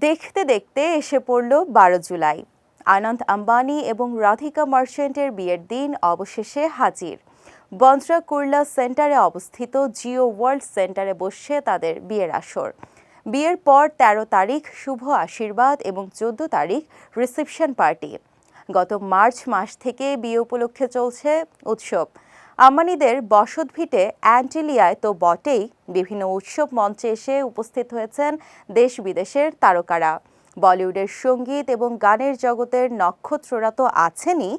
দেখতে দেখতে এসে পড়ল বারো জুলাই। আনন্দ আম্বানি এবং রাধিকা মার্চেন্টের বিয়ের দিন অবশেষে হাজির। বন্দ্রা কুর্লা সেন্টারে অবস্থিত জিও ওয়ার্ল্ড সেন্টারে বসছে তাদের বিয়ের আসর। বিয়ের পর ১৩ তারিখ শুভ আশীর্বাদ এবং চোদ্দ তারিখ রিসেপশন পার্টি। গত মার্চ মাস থেকে বিয়ে উপলক্ষে চলছে উৎসব। আম্বানিদের বসতভিটে অ্যান্টিলিয়ায় তো বটেই, বিভিন্ন উৎসব মঞ্চে এসে উপস্থিত হয়েছেন দেশ বিদেশের তারকারা। বলিউডের সংগীত এবং গানের জগতের নক্ষত্ররা তো আছেনই।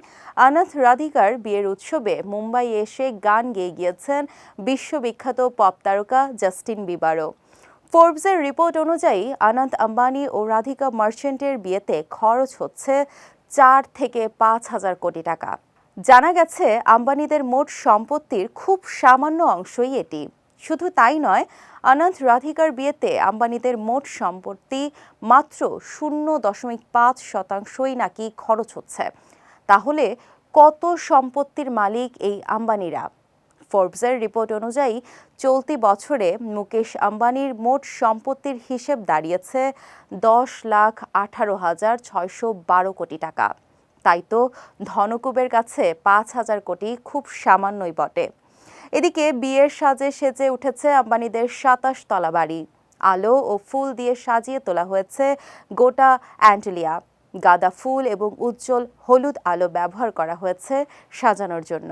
আনাথ রাধিকার বিয়ের উৎসবে মুম্বাই এসে গান গেয়ে গিয়েছেন বিশ্ববিখ্যাত পপ তারকা জাস্টিন বিবারও। ফোর্বসের রিপোর্ট অনুযায়ী আনন্দ আম্বানি ও রাধিকা মার্চেন্টের বিয়েতে খরচ হচ্ছে চার থেকে পাঁচ হাজার কোটি টাকা। জানা গেছে, আম্বানিদের মোট সম্পত্তির খুব সামান্য অংশই এটি। শুধু তাই নয়, অনন্ত রাধিকার বিয়েতে আম্বানিদের মোট সম্পত্তি মাত্র শূন্য দশমিক পাঁচ শতাংশই নাকি খরচ হচ্ছে। তাহলে কত সম্পত্তির মালিক এই আম্বানিরা? ফোর্বসের রিপোর্ট অনুযায়ী, চলতি বছরে মুকেশ আম্বানির মোট সম্পত্তির হিসেব দাঁড়িয়েছে দশ লাখ আঠারো হাজার ছয়শো বারো কোটি টাকা। তাই তো ধনকুবের কাছে পাঁচ হাজার কোটি খুব সামান্যই বটে। এদিকে বিয়ের সাজে সেজে উঠেছে আম্বানিদের সাতাশ তলা বাড়ি। আলো ও ফুল দিয়ে সাজিয়ে তোলা হয়েছে গোটা অ্যান্টেলিয়া। গাঁদা ফুল এবং উজ্জ্বল হলুদ আলো ব্যবহার করা হয়েছে সাজানোর জন্য।